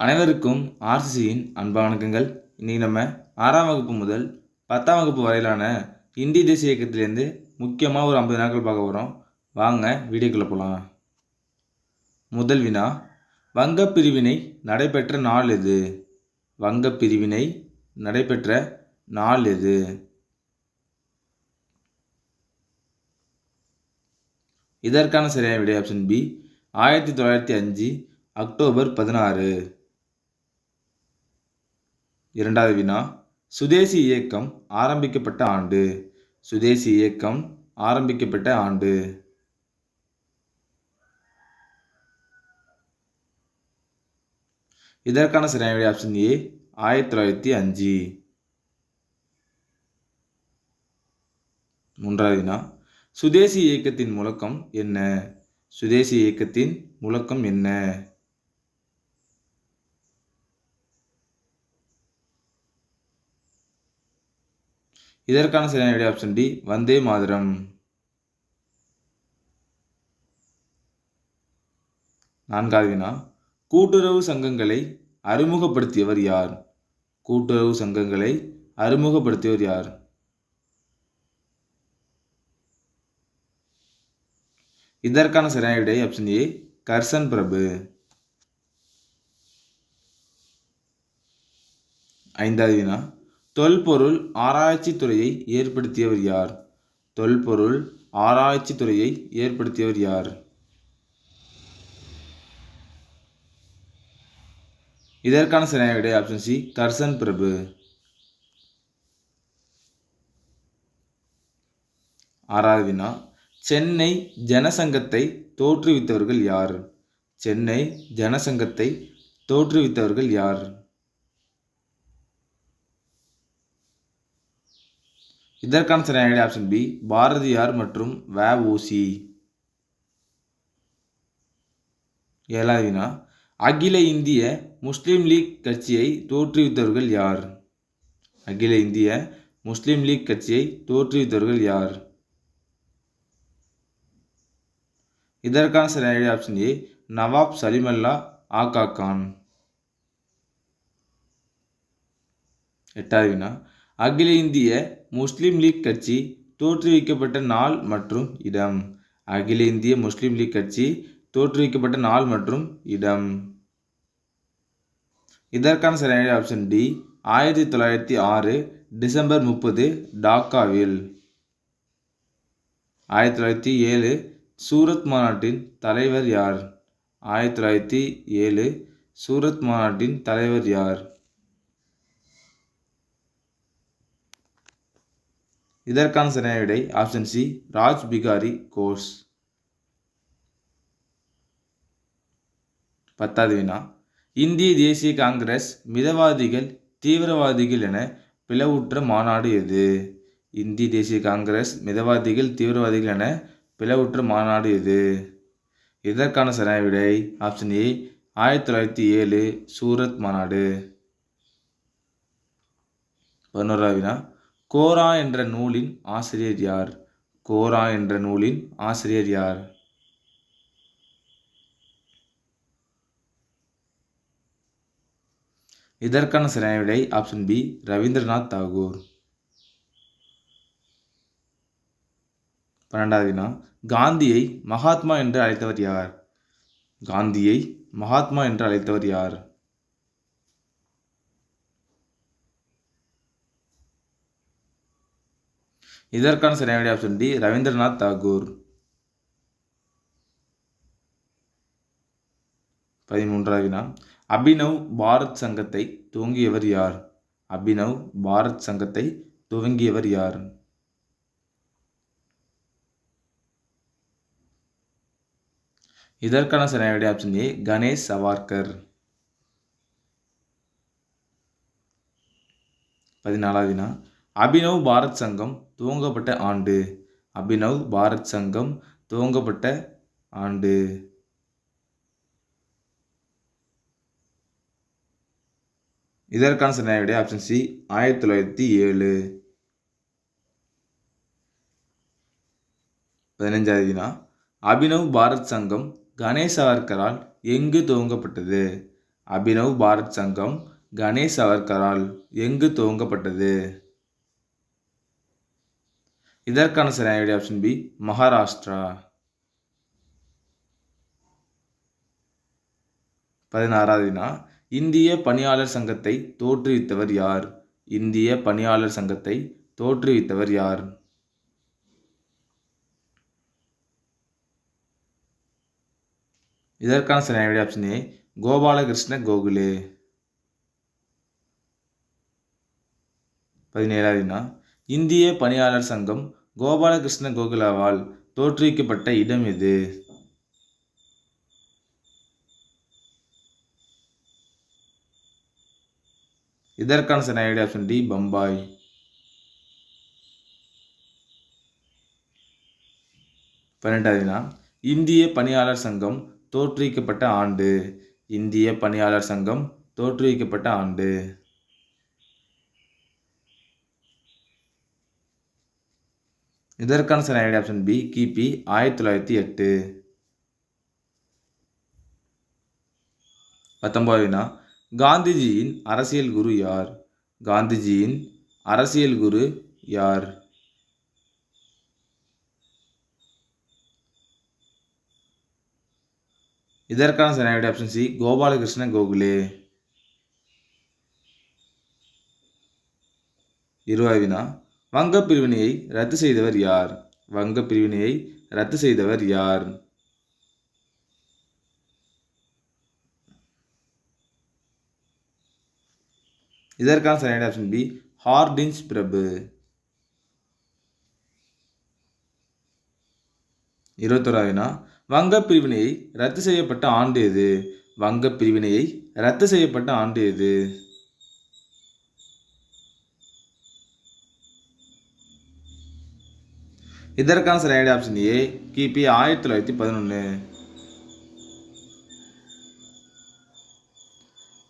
அனைவருக்கும் ஆர்சிசியின் அன்பா வணக்கங்கள். இன்றைக்கி நம்ம ஆறாம் வகுப்பு முதல் பத்தாம் வகுப்பு வரையிலான இந்திய தேசிய இயக்கத்திலேருந்து முக்கியமாக ஒரு ஐம்பது நாட்கள் பார்க்க போகிறோம் வாங்க வீடியோக்குள்ளே போகலாம் முதல் வினா வங்கப் பிரிவினை நடைபெற்ற நாள் எது? வங்கப் பிரிவினை நடைபெற்ற நாள் எது? இதற்கான சரியான விடை ஆப்ஷன் பி ஆயிரத்தி தொள்ளாயிரத்தி அஞ்சு அக்டோபர் பதினாறு. இரண்டாவது வினா. சுதேசி இயக்கம் ஆரம்பிக்கப்பட்ட ஆண்டு. சுதேசி இயக்கம் ஆரம்பிக்கப்பட்ட ஆண்டு. இதற்கான சரியான விடை ஆப்ஷன் ஏ ஆயிரத்தி தொள்ளாயிரத்தி அஞ்சு. மூன்றாவது வினா. சுதேசி இயக்கத்தின் முழக்கம் என்ன? சுதேசி இயக்கத்தின் முழக்கம் என்ன? இதற்கான சரியான விடை ஆப்ஷன் டி வந்தே மாதரம். நான்காவது வினா. கூட்டுறவு சங்கங்களை அறிமுகப்படுத்தியவர் யார்? கூட்டுறவு சங்கங்களை அறிமுகப்படுத்தியவர் யார்? இதற்கான சரியான விடை ஆப்ஷன் ஏ கர்சன் பிரபு. ஐந்தாவது வினா. தொல்பொருள் ஆராய்ச்சி துறையை ஏற்படுத்தியவர் யார்? தொல்பொருள் ஆராய்ச்சி துறையை ஏற்படுத்தியவர் யார்? இதற்கான சரியான விடை ஆப்ஷன் சி கர்சன் பிரபு. ஆறாவது வினா சென்னை ஜனசங்கத்தை தோற்றுவித்தவர்கள் யார்? சென்னை ஜனசங்கத்தை தோற்றுவித்தவர்கள் யார்? இதற்கான சரியான விடை ஆப்ஷன் பி பாரதியார் மற்றும் வ ஊசி ஏழாவது வினா அகில இந்திய முஸ்லீம் லீக் கட்சியை தோற்றுவித்தவர்கள் யார்? அகில இந்திய முஸ்லீம் லீக் கட்சியை தோற்றுவித்தவர்கள் யார்? இதற்கான சரியான ஆப்ஷன் ஏ நவாப் சலிமல்லா ஆகா கான். எட்டாவது வினா அகில இந்திய முஸ்லீம் லீக் கட்சி தோற்றுவிக்கப்பட்ட நாள் மற்றும் இடம். அகில இந்திய முஸ்லீம் லீக் கட்சி தோற்றுவிக்கப்பட்ட நாள் மற்றும் இடம். இதற்கான சரியான ஆப்ஷன் டி. ஆயிரத்தி தொள்ளாயிரத்தி ஆறு டிசம்பர் முப்பது டாக்காவில். ஆயிரத்தி தொள்ளாயிரத்தி ஏழு சூரத் மாநாட்டின் தலைவர் யார்? ஆயிரத்தி தொள்ளாயிரத்தி ஏழு சூரத் மாநாட்டின் தலைவர் யார்? இதற்கான சரியான விடை ஆப்ஷன் சி ராஜ் பிகாரி கோர்ஸ். பத்தாவது வினா. இந்திய தேசிய காங்கிரஸ் மிதவாதிகள் தீவிரவாதிகள் என பிளவுற்ற மாநாடு எது? இந்திய தேசிய காங்கிரஸ் மிதவாதிகள் தீவிரவாதிகள் என பிளவுற்ற மாநாடு எது? இதற்கான சரியான விடை ஆப்ஷன் ஏ ஆயிரத்தி தொள்ளாயிரத்தி ஏழு சூரத் மாநாடு. பதினோராவினா வினா. கோரா என்ற நூலின் ஆசிரியர் யார்? கோரா என்ற நூலின் ஆசிரியர் யார்? இதற்கான சரியான விடை ஆப்ஷன் பி ரவீந்திரநாத் தாகூர். பன்னெண்டாவது வினா காந்தியை மகாத்மா என்று அழைத்தவர் யார்? காந்தியை மகாத்மா என்று அழைத்தவர் யார்? இதற்கான சரியான விடை ஆப்ஷன் டி ரவீந்திரநாத் தாகூர். பதிமூன்றாவது வினா அபினவ் பாரத் சங்கத்தை துவங்கியவர் யார்? அபினவ் பாரத் சங்கத்தை துவங்கியவர் யார்? இதற்கான சரியான விடை ஆப்ஷன் ஏ கணேஷ் சவார்கர். பதினாலாவது வினா அபினவ் பாரத் சங்கம் துவங்கப்பட்ட ஆண்டு. அபினவ் பாரத் சங்கம் துவங்கப்பட்ட ஆண்டு. இதற்கான சரியான விடை ஆப்ஷன் சி ஆயிரத்தி தொள்ளாயிரத்தி ஏழு. பதினஞ்சாவது வினா அபினவ் பாரத் சங்கம் கணேஷ் சவர்கரால் எங்கு துவங்கப்பட்டது? அபினவ் பாரத் சங்கம் கணேஷ் சவர்கரால் எங்கு துவங்கப்பட்டது? இதற்கான சரியான விடை ஆப்ஷன் பி மகாராஷ்டிரா. பதினாறாவது வினா இந்திய பணியாளர் சங்கத்தை தோற்றுவித்தவர் யார்? இந்திய பணியாளர் சங்கத்தை தோற்றுவித்தவர் யார்? இதற்கான சரியான விடை ஆப்ஷன் ஏ கோபாலகிருஷ்ண கோகுலே. பதினேழாவது வினா இந்திய பணியாளர் சங்கம் கோபாலகிருஷ்ண கோகுலாவால் தோற்றுவிக்கப்பட்ட இடம் எது? இதற்கான சரியான ஐடியா ஆப்ஷன் டி பம்பாய். பன்னெண்டாவது வினா. இந்திய பணியாளர் சங்கம் தோற்றுவிக்கப்பட்ட ஆண்டு. இந்திய பணியாளர் சங்கம் தோற்றுவிக்கப்பட்ட ஆண்டு. இதற்கான சரியான ஆப்ஷன் பி கிபி ஆயிரத்தி தொள்ளாயிரத்தி எட்டு. பத்தொன்பது வினா. காந்திஜியின் அரசியல் குரு யார்? காந்திஜியின் அரசியல் குரு யார்? இதற்கான சரியான ஆப்ஷன் சி கோபாலகிருஷ்ண கோகுலே. இருபது வினா. வங்க பிரிவினையை ரத்து செய்தவர் யார்? வங்க பிரிவினையை ரத்து செய்தவர் யார்? இதற்கான சரியான ஆப்ஷன் பி ஹார்டின்ஸ் பிரபு. இருபத்தோராவது வங்க பிரிவினையை ரத்து செய்யப்பட்ட ஆண்டு எது? வங்க பிரிவினையை ரத்து செய்யப்பட்ட ஆண்டு எது? இதற்கான சரியான ஆப்ஷன் ஏ கிபி ஆயிரத்தி தொள்ளாயிரத்தி பதினொன்று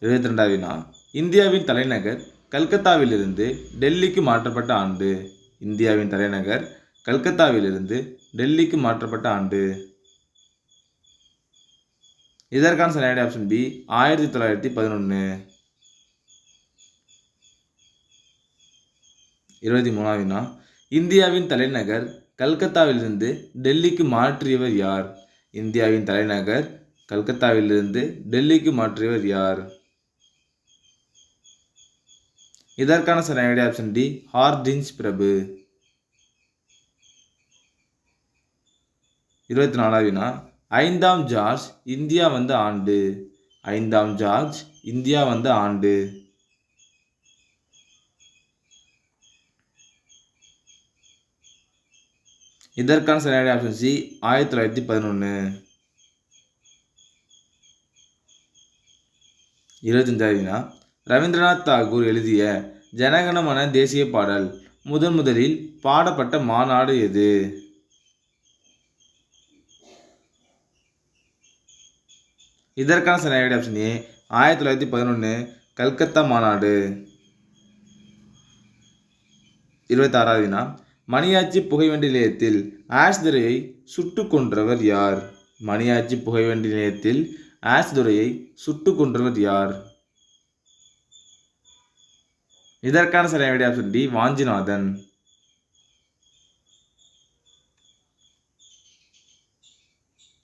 இருபத்தி ரெண்டாவது வினா இந்தியாவின் தலைநகர் கல்கத்தாவிலிருந்து டெல்லிக்கு மாற்றப்பட்ட ஆண்டு. இந்தியாவின் தலைநகர் கல்கத்தாவிலிருந்து டெல்லிக்கு மாற்றப்பட்ட ஆண்டு. இதற்கான சரியான ஆப்ஷன் பி ஆயிரத்தி தொள்ளாயிரத்தி பதினொன்று இருபத்தி மூணாவது இந்தியாவின் தலைநகர் கல்கத்தாவிலிருந்து டெல்லிக்கு மாற்றியவர் யார்? இந்தியாவின் தலைநகர் கல்கத்தாவிலிருந்து டெல்லிக்கு மாற்றியவர் யார்? இதற்கான சரியான ஆப்ஷன் டி ஹார்டின்ஸ் பிரபு. இருபத்தி நாலாவது வினா. ஐந்தாம் ஜார்ஜ் இந்தியா வந்த ஆண்டு. ஐந்தாம் ஜார்ஜ் இந்தியா வந்த ஆண்டு. இதற்கான சரியான ஆப்ஷன் சி ஆயிரத்தி தொள்ளாயிரத்தி பதினொன்று இருபத்தஞ்சாவது வினா ரவீந்திரநாத் தாகூர் எழுதிய ஜனகணமன தேசிய பாடல் முதன் முதலில் பாடப்பட்ட மாநாடு எது? இதற்கான சரியான ஆப்ஷன் ஏ ஆயிரத்தி தொள்ளாயிரத்தி பதினொன்று கல்கத்தா மாநாடு. இருபத்தாறாவது வினா மணியாச்சி புகைவண்டி நிலையத்தில் ஆஷ் துரையை சுட்டு கொன்றவர் யார்? மணியாச்சி புகைவண்டி நிலையத்தில் ஆஷ்துரையை சுட்டு கொன்றவர் யார்? இதற்கான சரியான விடை ஆப்ஷன் டி வாஞ்சிநாதன்.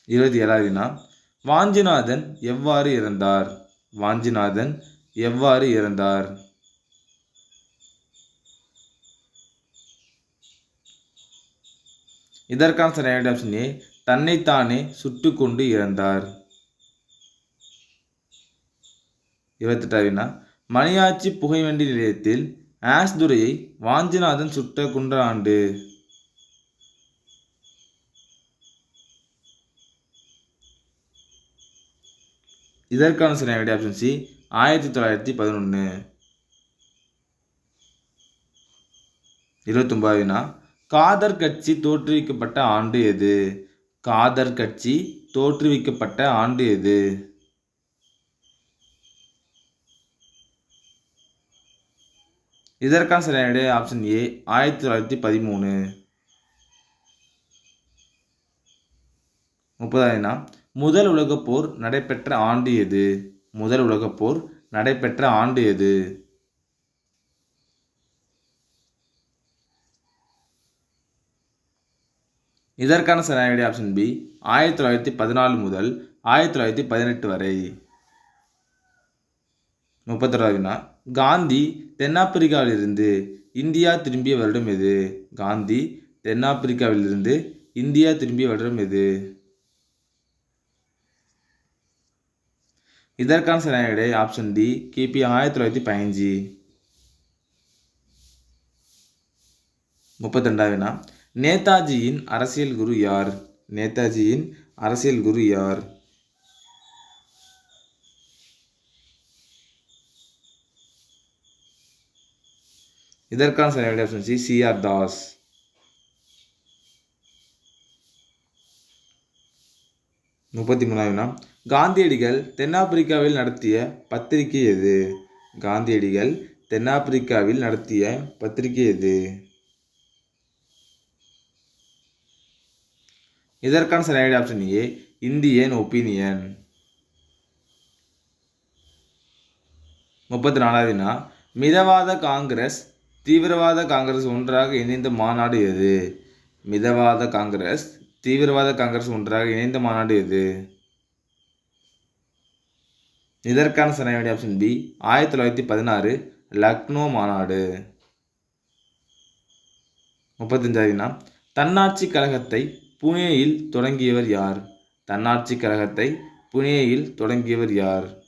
இருபத்தி ஏழாவது வாஞ்சிநாதன் எவ்வாறு இறந்தார்? வாஞ்சிநாதன் எவ்வாறு இறந்தார்? இதற்கான சரியான ஆப்ஷன் ஏ தன்னைத்தானே சுட்டு கொண்டு இறந்தார். இருபத்தெட்டாவினா மணியாச்சி புகைவண்டி நிலையத்தில் ஆஷ் துரையை வாஞ்சிநாதன் சுட்ட குன்ற ஆண்டு. இதற்கான சரியான ஆப்ஷன் சி ஆயிரத்தி தொள்ளாயிரத்தி பதினொன்று இருபத்தொம்பதுனா காதர் கட்சி தோற்றுவிக்கப்பட்ட ஆண்டு எது? காதர் கட்சி தோற்றுவிக்கப்பட்ட ஆண்டு எது? இதற்கான சரியான விடை ஆப்ஷன் ஏ ஆயிரத்தி தொள்ளாயிரத்தி பதிமூணு. முப்பதாயிரம் முதல் உலகப் போர் நடைபெற்ற ஆண்டு எது? முதல் உலகப் போர் நடைபெற்ற ஆண்டு எது? இதற்கான சரியான ஆப்ஷன் பி ஆயிரத்தி தொள்ளாயிரத்தி பதினாலு முதல் ஆயிரத்தி தொள்ளாயிரத்தி பதினெட்டு வரை. முப்பத்தொறாவது வினா காந்தி தென்னாப்பிரிக்காவிலிருந்து இந்தியா திரும்பிய வருடம் எது? காந்தி தென்னாப்பிரிக்காவிலிருந்து இந்தியா திரும்பிய வருடம் எது? இதற்கான சரியான விடை ஆப்ஷன் டி கிபி ஆயிரத்தி தொள்ளாயிரத்தி பதினஞ்சு. முப்பத்தி ரெண்டாவது வினா நேதாஜியின் அரசியல் குரு யார்? நேதாஜியின் அரசியல் குரு யார்? இதற்கான சரியான ஆப்ஷன் சி சிஆர் தாஸ். முப்பத்தி மூணாவது வினா காந்தியடிகள் தென்னாப்பிரிக்காவில் நடத்திய பத்திரிகை எது? காந்தியடிகள் தென்னாப்பிரிக்காவில் நடத்திய பத்திரிகை எது? இதற்கான சரியான ஆப்ஷன் ஏ இந்தியன் ஒப்பீனியன் முப்பத்தி நாலாவது மிதவாத காங்கிரஸ் தீவிரவாத காங்கிரஸ் ஒன்றாக இணைந்த மாநாடு எது? மிதவாத காங்கிரஸ் தீவிரவாத காங்கிரஸ் ஒன்றாக இணைந்த மாநாடு எது? இதற்கான சரியான ஆப்ஷன் பி ஆயிரத்தி தொள்ளாயிரத்தி பதினாறு லக்னோ மாநாடு. முப்பத்தஞ்சாவது தன்னாட்சி கழகத்தை புனேயில் தொடங்கியவர் யார்? தன்னாட்சி கழகத்தை புனேயில் தொடங்கியவர் யார்?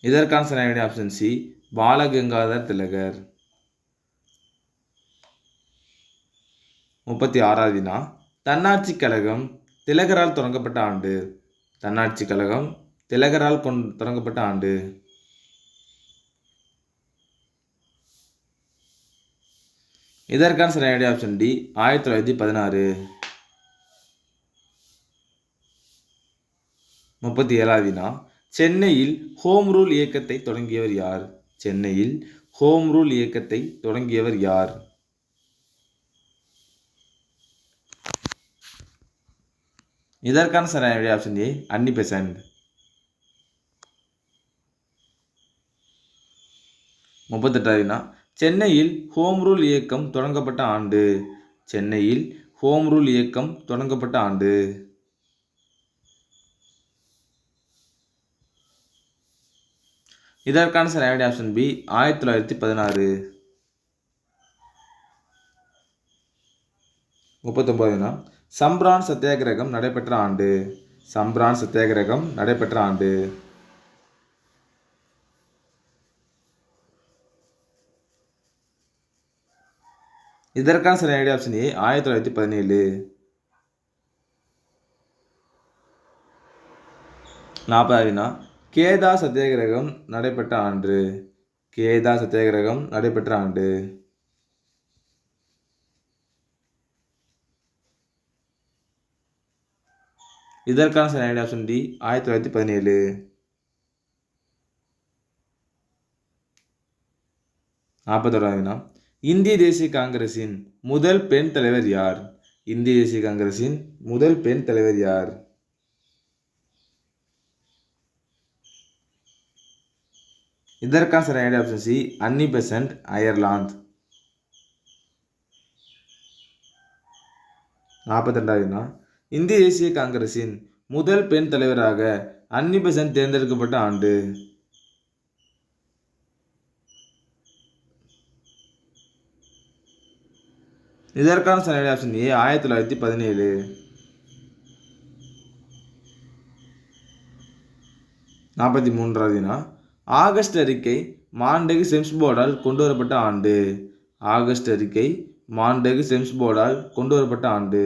இதற்கான சரியான ஆப்ஷன் சி பாலகங்காதர் திலகர். முப்பத்தி ஆறாவது வினா தன்னாட்சி கழகம் திலகரால் தொடங்கப்பட்ட ஆண்டு. தன்னாட்சி கழகம் திலகரால் கொண் தொடங்கப்பட்ட ஆண்டு. இதற்கான சரியான ஆப்ஷன் டி ஆயிரத்தி தொள்ளாயிரத்தி பதினாறு. முப்பத்தி ஏழாவது வினா. சென்னையில் ஹோம் ரூல் இயக்கத்தை தொடங்கியவர் யார்? சென்னையில் ஹோம் ரூல் இயக்கத்தை தொடங்கியவர் யார்? இதற்கான சரியான ஆப்ஷன் ஏ அன்னி பெசன்ட். முப்பத்தெட்டாவது வினா. சென்னையில் ஹோம் ரூல் இயக்கம் தொடங்கப்பட்ட ஆண்டு. சென்னையில் ஹோம் ரூல் இயக்கம் தொடங்கப்பட்ட ஆண்டு. இதற்கான சரியான ஆப்ஷன் பி ஆயிரத்தி தொள்ளாயிரத்தி பதினாறு. முப்பத்தொம்போதுனா சம்ப்ரான் சத்தியாகிரகம் நடைபெற்ற ஆண்டு. சம்ப்ரான் சத்தியாகிரகம் நடைபெற்ற ஆண்டு. இதற்கான சரியான ஆப்ஷன் ஏ ஆயிரத்தி தொள்ளாயிரத்தி பதினேழு. நாற்பதாவதுனா கேதா சத்தியாகிரகம் நடைபெற்ற ஆண்டு. கேதா சத்தியாகிரகம் நடைபெற்ற ஆண்டு. இதற்கான சரியான ஆப்ஷன் டி ஆயிரத்தி தொள்ளாயிரத்தி பதினேழு. நாற்பத்தோராவதுனா இந்திய தேசிய காங்கிரசின் முதல் பெண் தலைவர் யார்? இந்திய தேசிய காங்கிரசின் முதல் பெண் தலைவர் யார்? இதற்கான சரியான option C Annie Besant Ireland. நாற்பத்தி ரெண்டாவதுனா இந்திய தேசிய காங்கிரசின் முதல் பெண் தலைவராக அன்னி பெசன்ட் தேர்ந்தெடுக்கப்பட்ட ஆண்டு? இதற்கான சரியான ஆப்ஷன் ஏ ஆயிரத்தி தொள்ளாயிரத்தி பதினேழு. நாற்பத்தி மூன்றாவதுனா ஆகஸ்ட் அறிக்கை மாண்டகு செம்ஸ் போர்டால் கொண்டு வரப்பட்ட ஆண்டு. ஆகஸ்ட் அறிக்கை மாண்டகு செம்ஸ் போர்டால் கொண்டு வரப்பட்ட ஆண்டு.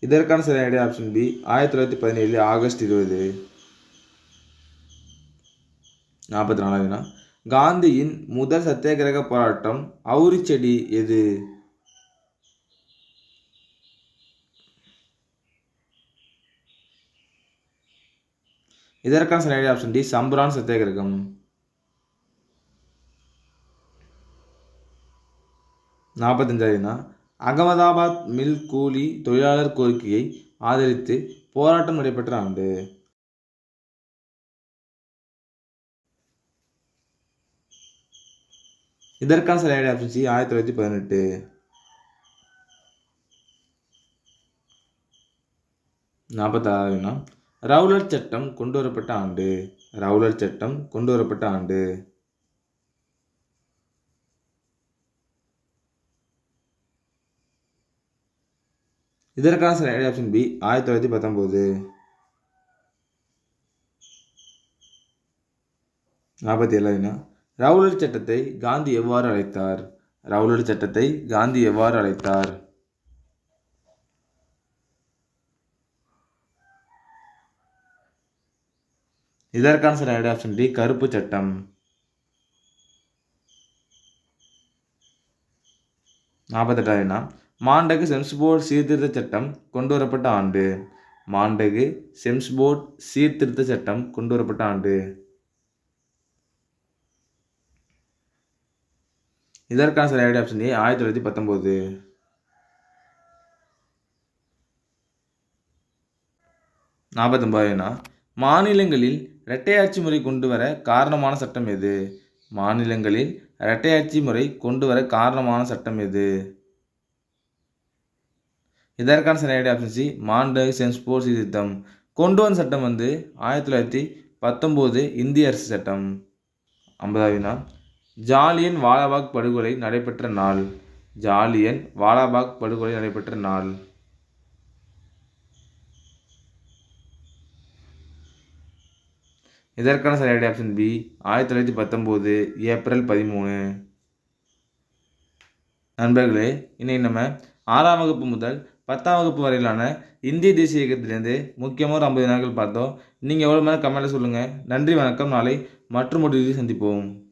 இதற்கான சரியான ஆப்ஷன் பி ஆயிரத்தி தொள்ளாயிரத்தி பதினேழு ஆகஸ்ட் இருபது. நாற்பத்தி நாலாவதுனா காந்தியின் முதல் சத்தியாகிரக போராட்டம் அவுரி செடி எது? இதற்கான சரியான ஆப்ஷன் டி சம்பரான் சத்தியாகிரகம். நாற்பத்தஞ்சாவதுனா அகமதாபாத் மில் கூலி தொழிலாளர் கோரிக்கையை ஆதரித்து போராட்டம் நடைபெற்ற ஆண்டு. இதற்கான சரியான ஆப்ஷன் சி ஆயிரத்தி தொள்ளாயிரத்தி பதினெட்டு. நாற்பத்தாறுனா ரவுலர் சட்டம் கொண்டு வரப்பட்ட ஆண்டு. ரவுலர் சட்டம் கொண்டு வரப்பட்ட ஆண்டு. இதற்கான சரியான ஆப்ஷன் பி ஆயிரத்தி தொள்ளாயிரத்தி பத்தொம்போது நாற்பத்தி ஏழாவதுனா ரவுலட் சட்டத்தை காந்தி எவ்வாறு அழைத்தார்? ரவுலட் சட்டத்தை காந்தி எவ்வாறு அழைத்தார்? இதற்கான சரியான ஆப்ஷன் டி கருப்பு சட்டம். நாற்பத்தெட்டாவதுனா மாண்டகு செம்ஸ்போர்ட் சீர்திருத்த சட்டம் கொண்டு வரப்பட்ட ஆண்டு. மாண்டகு செம்ஸ்போர்ட் சீர்திருத்த சட்டம் கொண்டு வரப்பட்ட ஆண்டு. இதற்கான சரியான ஆப்ஷன் ஏ ஆயிரத்தி தொள்ளாயிரத்தி பத்தொம்போது நாற்பத்தொம்பதுனா மாநிலங்களில் இரட்டையாட்சி முறை கொண்டு வர காரணமான சட்டம் எது? மாநிலங்களில் இரட்டையாட்சி முறை கொண்டு வர காரணமான சட்டம் எது? இதற்கான சரியான ஆப்ஷன் சி மாண்டக் ஸ்போர்ட்ஸ் சீர்திருத்தம் கொண்டு வந்த சட்டம் வந்து ஆயிரத்தி தொள்ளாயிரத்தி பத்தொம்போது இந்திய அரசு சட்டம். ஐம்பதாவதுனா ஜாலியன் வாலாபாக் படுகொலை நடைபெற்ற நாள். ஜாலியன் வாலாபாக் படுகொலை நடைபெற்ற நாள். இதற்கான சரியான ஆப்ஷன் பி ஆயிரத்தி தொள்ளாயிரத்தி பத்தொம்போது ஏப்ரல் பதிமூணு. நண்பர்களே இன்னைக்கு நம்ம ஆறாம் வகுப்பு முதல் பத்தாம் வகுப்பு வரையிலான இந்திய தேசிய இயக்கத்திலேருந்து முக்கியமாக ஒரு ஐம்பது நாட்கள் பார்த்தோம். நீங்கள் எவ்வளோ மேலே கமெண்ட்டில் சொல்லுங்கள் நன்றி வணக்கம். நாளை மற்றும் ஒரு சந்திப்போம்.